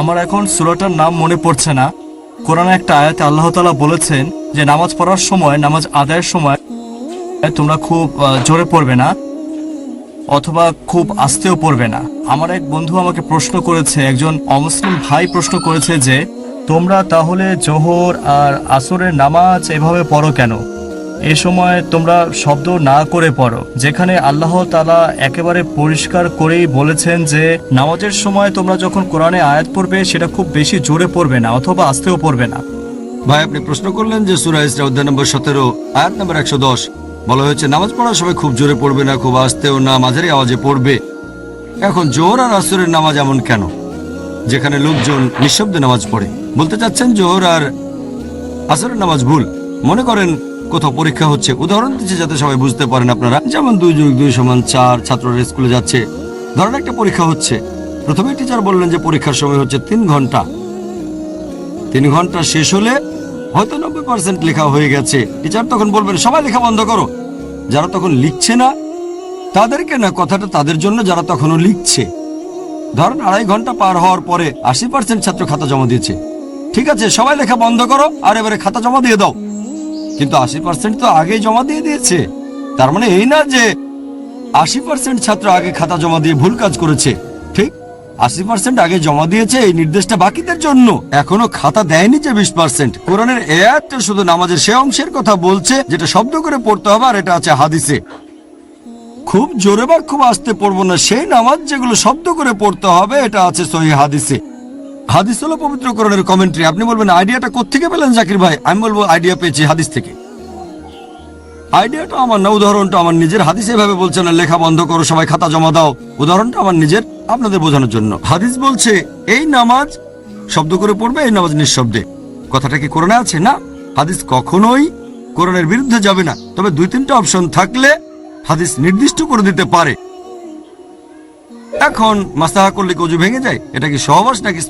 আমার এখন সুরাটার নাম মনে পড়ছে না। কোরআনে একটা আয়াতে আল্লাহ তাআলা বলেছেন যে, নামাজ পড়ার সময়, নামাজ আদায়ের সময় তোমরা খুব জোরে পড়বে না, অথবা খুব আস্তেও পড়বে না। আমার এক বন্ধু আমাকে প্রশ্ন করেছে, একজন অমুসলিম ভাই প্রশ্ন করেছে যে, তোমরা তাহলে জোহর আর আসরের নামাজ এভাবে পড়ো কেন? এ সময় তোমরা শব্দ না করে পড়ো। যেখানে আল্লাহ তালা একেবারে পরিষ্কার করেই বলেছেন যে, নামাজের সময় তোমরা যখন কোরআনে আয়াত পড়বে, সেটা খুব বেশি জোরে পড়বে না, অথবা আস্তেও পড়বে না। ভাই, আপনি প্রশ্ন করলেন যে সুরা অধ্যায় নম্বর সতেরো, আয়াত নম্বর একশো দশ। বলা হয়েছে, নামাজ পড়ার সময় খুব জোরে পড়বে না, খুব আস্তেও না, মাঝারি আওয়াজে পড়বে। এখন জোহর আর আসরের নামাজ এমন কেন? যেখানে লোকজন নিঃশব্দে নামাজ পড়ে। বলতে চাচ্ছেন জোহর আর আসরের নামাজ ভুল। মনে করেন কোথাও পরীক্ষা হচ্ছে। উদাহরণ দিচ্ছে যাতে সবাই বুঝতে পারেন আপনারা। যেমন দুই যোগ, দুই সমান চার, ছাত্ররা স্কুলে যাচ্ছে। ধরেন একটা পরীক্ষা হচ্ছে। প্রথমে টিচার বললেন যে পরীক্ষার সময় হচ্ছে তিন ঘণ্টা। তিন ঘণ্টা শেষ হলে হয়তো নব্বই পার্সেন্ট লেখা হয়ে গেছে। টিচার তখন বলবেন, সবাই লেখা বন্ধ করো। যারা তখন লিখছে না, তাদেরকে না কথাটা তাদের জন্য যারা তখনও লিখছে। ধরেন আড়াই ঘণ্টা পার হওয়ার পরে আশি পার্সেন্ট ছাত্র খাতা জমা দিয়েছে। ঠিক আছে, সবাই লেখা বন্ধ করো, আর এবারে খাতা জমা দিয়ে দাও। কিন্তু আশি পার্সেন্ট তো আগেই জমা দিয়ে দিয়েছে। তার মানে এই না যে আশি পার্সেন্ট ছাত্র আগে খাতা জমা দিয়ে ভুল কাজ করেছে। ঠিক, আশি পার্সেন্ট আগে জমা দিয়েছে এই নির্দেশটা বাকিদের জন্য। এখনও খাতা দেয়নি যে বিশ পার্সেন্ট কোরআনের এ আয়াতটা শুধু নামাজের সে অংশের কথা বলছে, যেটা শব্দ করে পড়তে হবে, আর এটা আছে হাদিসে। খুব জোরে বা খুব আস্তে পড়ব না, সেই নামাজ যেগুলো শব্দ করে পড়তে হবে, এটা আছে সহি হাদিসে। হাদিস হলো পবিত্র কোরআনের কমেন্ট্রি আপনি বলবেন আইডিয়াটা কোত্থেকে পেলেন জাকির ভাই? আমি বলব আইডিয়া পেয়েছি হাদিস থেকে। আইডিয়াটা আমার না, উদাহরণটা আমার নিজের। হাদিস এভাবে বলছে না, লেখা বন্ধ করো, সবাই খাতা জমা দাও। উদাহরণটা আমার নিজের, আপনাদের বোঝানোর জন্য। হাদিস বলছে, এই নামাজ শব্দ করে পড়বে, এই নামাজ নিঃশব্দে। কথাটা কি কোরআনে আছে? না। হাদিস কখনোই কোরআনের বিরুদ্ধে যাবে না। তবে দুই তিনটা অপশন থাকলে হাদিস নির্দিষ্ট করে দিতে পারে। এখন মাস্তাহা করলে কজু ভেঙে যায়? এটা কি সহবাস নাকি